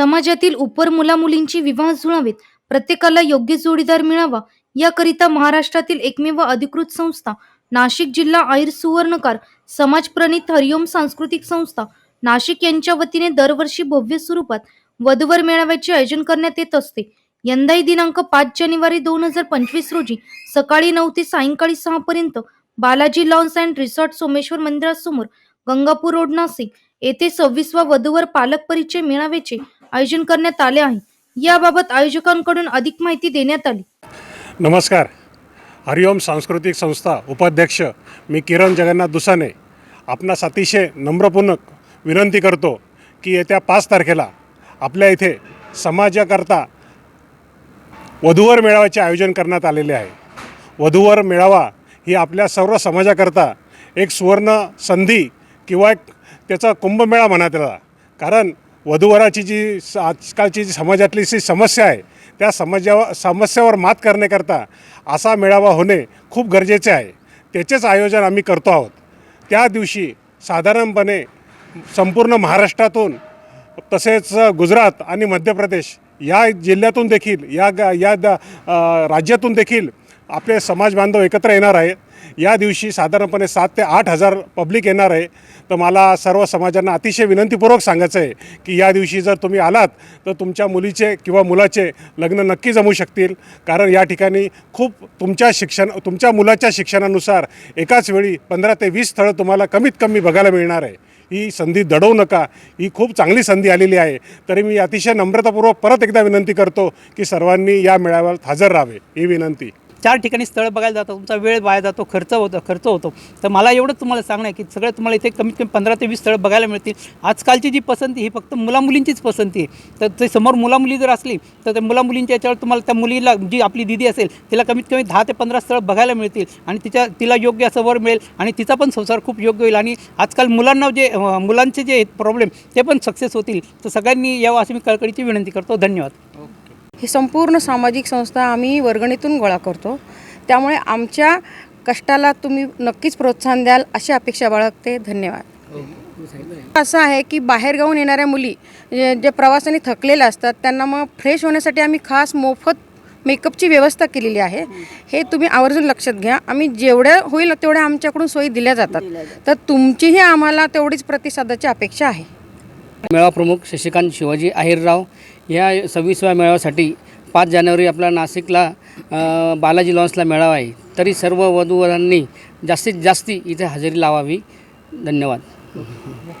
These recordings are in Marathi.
समाजातील उपर मुलामुलींची विवाह जुळावेत. प्रत्येकाला योग्य जोडीदार मिळावा याकरिता महाराष्ट्रातील एकमेव अधिकृत संस्था नाशिक जिल्हा आहिर सुवर्णकार समाज प्रणित हरिओम सांस्कृतिक संस्था. नाशिक यांच्या वतीने दरवर्षी भव्य स्वरूपात वधूवर मेळाव्याचे आयोजन करण्यात येत असते. यंदाही दिनांक पाच जानेवारी दोन हजार पंचवीस रोजी सकाळी नऊ ते सायंकाळी सहा पर्यंत Balaji lawns and resort Someshwar मंदिरासमोर गंगापूर रोड नाशिक येथे सव्वीसवा वधूवर पालक परिचय मेळाव्याचे आयोजन करण्यात आले आहे. याबाबत आयोजकांकडून अधिक माहिती देण्यात आली. नमस्कार. हरिओम सांस्कृतिक संस्था उपाध्यक्ष मी किरण जगन्नाथ दुसाने आपणास अतिशय नम्रपूर्वक विनंती करतो की येत्या पाच तारखेला आपल्या इथे समाजाकरता वधूवर मेळाव्याचे आयोजन करण्यात आलेले आहे. वधूवर मेळावा ही आपल्या सर्व समाजाकरता एक सुवर्ण संधी किंवा एक त्याचा कुंभमेळा म्हणा त्याला. कारण वधूवराची जी स- आजकालची जी समाजातली जी समस्या आहे त्या समाजावर समस्यावर मात करण्याकरता असा मेळावा होणे खूप गरजेचे आहे. त्याचेच आयोजन आम्ही करतो आहोत. त्या दिवशी साधारणपणे संपूर्ण महाराष्ट्रातून तसेच गुजरात आणि मध्य प्रदेश या जिल्ह्यातून देखील या ग या द राज्यातून देखील आपले समाज बांधव एकत्र येणार आहेत. या दिवशी साधारणपणे सात ते आठ हजार पब्लिक येणार आहे. तर मला सर्व समाजांना अतिशय विनंतीपूर्वक सांगायचं आहे की या दिवशी जर तुम्ही आलात तर तुमच्या मुलीचे किंवा मुलाचे लग्न नक्की जमू शकतील. कारण या ठिकाणी खूप तुमच्या शिक्षण तुमच्या मुलाच्या शिक्षणानुसार एकाच वेळी पंधरा ते वीस स्थळं तुम्हाला कमीत कमी बघायला मिळणार आहे. ही संधी दडवू नका. ही खूप चांगली संधी आलेली आहे. तरी मी अतिशय नम्रतापूर्वक परत एकदा विनंती करतो की सर्वांनी या मेळाव्यात हजर राहावे. ही विनंती. चार ठिकाणी स्थळ बघायला जातो तुमचा वेळ वाया जातो खर्च होतो खर्च होतो. तर मला एवढंच तुम्हाला सांगणं आहे की सगळं तुम्हाला इथे कमीत कमी पंधरा ते वीस स्थळं बघायला मिळतील. आजकालची जी पसंती ही फक्त मुलामुलींचीच पसंती आहे. तर ते समोर मुलामुली जर असली तर त्या मुलामुलींच्या याच्यावर तुम्हाला त्या मुलीला जी आपली दिदी असेल तिला कमीत कमी दहा ते पंधरा स्थळं बघायला मिळतील आणि तिच्या तिला योग्य असं वर मिळेल आणि तिचा पण संसार खूप योग्य होईल. आणि आजकाल मुलांना जे मुलांचे जे प्रॉब्लेम ते पण सक्सेस होतील. तर सगळ्यांनी यावं अशी मी कळकळीची विनंती करतो. धन्यवाद. ही संपूर्ण सामाजिक संस्था आम्ही वर्गणीतून गोळा करतो. त्यामुळे आमच्या कष्टाला तुम्ही नक्कीच प्रोत्साहन द्याल अशी अपेक्षा बाळगते. धन्यवाद. असं आहे की बाहेरगावून येणाऱ्या मुली जे जे प्रवासाने थकलेल्या असतात त्यांना मग फ्रेश होण्यासाठी आम्ही खास मोफत मेकअपची व्यवस्था केलेली आहे. हे तुम्ही आवर्जून लक्षात घ्या. आम्ही जेवढ्या होईल तेवढ्या आमच्याकडून सोयी दिल्या जातात. तर तुमचीही आम्हाला तेवढीच प्रतिसादाची अपेक्षा आहे. मेळा प्रमुख शशिकांत शिवाजी आहेरराव या सव्वीसव्या मेळाव्यासाठी पाच जानेवारी आपला नाशिकला बालाजी लॉन्सला मेळावा आहे. तरी सर्व वधूवरांनी जास्तीत जास्ती इथे हजेरी लावावी. धन्यवाद.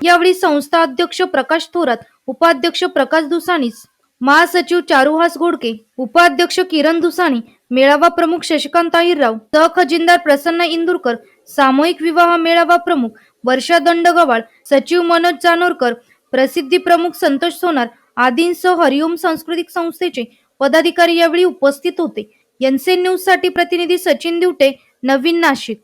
यावेळी संस्था अध्यक्ष प्रकाश थोरात उपाध्यक्ष प्रकाश दुसानीस महासचिव चारुहास घोडके उपाध्यक्ष किरण दुसानी मेळावा प्रमुख शशिकांत अहिरराव सह खजिनदार प्रसन्न इंदुरकर सामूहिक विवाह मेळावा प्रमुख वर्षा दंडगवाळ सचिव मनोज जानोरकर प्रसिद्धी प्रमुख संतोष सोनार आदींसह हरिओम सांस्कृतिक संस्थेचे पदाधिकारी यावेळी उपस्थित होते. एनसेन न्यूजसाठी प्रतिनिधी सचिन दिवटे नवीन नाशिक.